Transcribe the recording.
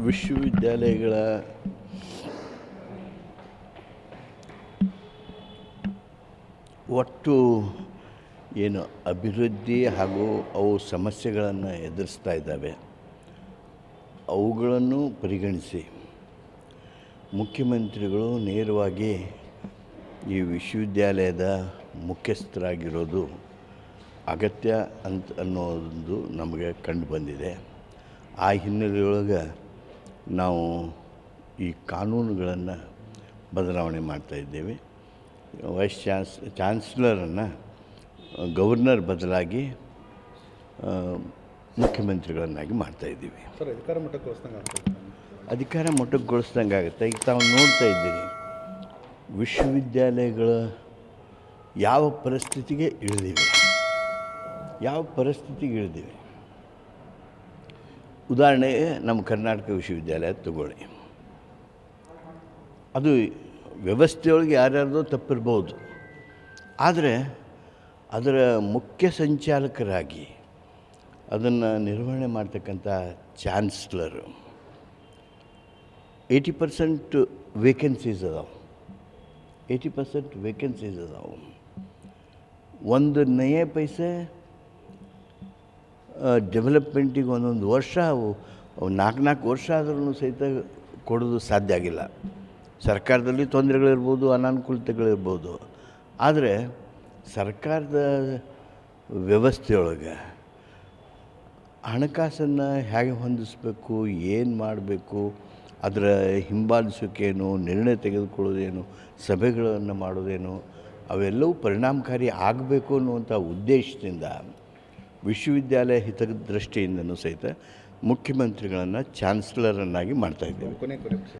ವಿಶ್ವವಿದ್ಯಾಲಯಗಳ ಒಟ್ಟು ಏನು ಅಭಿವೃದ್ಧಿ ಹಾಗೂ ಅವು ಸಮಸ್ಯೆಗಳನ್ನು ಎದುರಿಸ್ತಾ ಇದ್ದಾವೆ. ಅವುಗಳನ್ನು ಪರಿಗಣಿಸಿ ಮುಖ್ಯಮಂತ್ರಿಗಳು ನೇರವಾಗಿ ಈ ವಿಶ್ವವಿದ್ಯಾಲಯದ ಮುಖ್ಯಸ್ಥರಾಗಿರೋದು ಅಗತ್ಯ ಅಂತ ಅನ್ನೋದು ನಮಗೆ ಕಂಡು ಬಂದಿದೆ. ಆ ಹಿನ್ನೆಲೆಯೊಳಗೆ ನಾವು ಈ ಕಾನೂನುಗಳನ್ನು ಬದಲಾವಣೆ ಮಾಡ್ತಾ ಇದ್ದೇವೆ. ವೈಸ್ ಚಾನ್ಸ್ ಚಾನ್ಸ್ಲರನ್ನು ಗವರ್ನರ್ ಬದಲಾಗಿ ಮುಖ್ಯಮಂತ್ರಿಗಳನ್ನಾಗಿ ಮಾಡ್ತಾ ಇದ್ದೀವಿ. ಅಧಿಕಾರ ಮಟ್ಟಕ್ಕೆ ತೋರಿಸ್ದಂಗೆ ಆಗ್ತದೆ ಅಧಿಕಾರ ಮೊಟಕುಗೊಳಿಸ್ದಂಗೆ ಆಗುತ್ತೆ. ಈಗ ತಾವು ನೋಡ್ತಾ ಇದ್ದೀರಿ ವಿಶ್ವವಿದ್ಯಾಲಯಗಳ ಯಾವ ಪರಿಸ್ಥಿತಿಗೆ ಇಳಿದಿವೆ. ಯಾವ ಪರಿಸ್ಥಿತಿಗೆ ಇಳಿದಿವೆ. ಉದಾಹರಣೆಗೆ ನಮ್ಮ ಕರ್ನಾಟಕ ವಿಶ್ವವಿದ್ಯಾಲಯ ತಗೊಳ್ಳಿ. ಅದು ವ್ಯವಸ್ಥೆಯೊಳಗೆ ಯಾರ್ಯಾರ್ದೋ ತಪ್ಪಿರ್ಬೋದು. ಆದರೆ, ಅದರ ಮುಖ್ಯ ಸಂಚಾಲಕರಾಗಿ ಅದನ್ನು ನಿರ್ವಹಣೆ ಮಾಡ್ತಕ್ಕಂಥ ಚಾನ್ಸ್ಲರು ಏಯ್ಟಿ ಪರ್ಸೆಂಟ್ ವೇಕೆನ್ಸೀಸ್ ಅದಾವೆ. ಏಯ್ಟಿ ಪರ್ಸೆಂಟ್ ವೇಕೆನ್ಸೀಸ್ ಅದಾವೆ. ಒಂದು ನಯೇ ಪೈಸೆ ಡೆವಲಪ್ಮೆಂಟಿಗೆ ಒಂದೊಂದು ವರ್ಷ ಅವು ನಾಲ್ಕು ನಾಲ್ಕು ವರ್ಷ ಆದ್ರೂ ಸಹಿತ ಕೊಡೋದು ಸಾಧ್ಯ ಆಗಿಲ್ಲ. ಸರ್ಕಾರದಲ್ಲಿ ತೊಂದರೆಗಳಿರ್ಬೋದು, ಅನಾನುಕೂಲತೆಗಳಿರ್ಬೋದು. ಆದರೆ ಸರ್ಕಾರದ ವ್ಯವಸ್ಥೆಯೊಳಗೆ ಹಣಕಾಸನ್ನು ಹೇಗೆ ಹೊಂದಿಸ್ಬೇಕು, ಏನು ಮಾಡಬೇಕು, ಅದರ ಹಿಂಬಾಲಿಸೋಕೇನು, ನಿರ್ಣಯ ತೆಗೆದುಕೊಳ್ಳೋದೇನು, ಸಭೆಗಳನ್ನು ಮಾಡೋದೇನು, ಅವೆಲ್ಲವೂ ಪರಿಣಾಮಕಾರಿ ಆಗಬೇಕು ಅನ್ನುವಂಥ ಉದ್ದೇಶದಿಂದ ವಿಶ್ವವಿದ್ಯಾಲಯ ಹಿತದೃಷ್ಟಿಯಿಂದನೂ ಸಹಿತ ಮುಖ್ಯಮಂತ್ರಿಗಳನ್ನು ಕೊನೆ ಕೊನೆ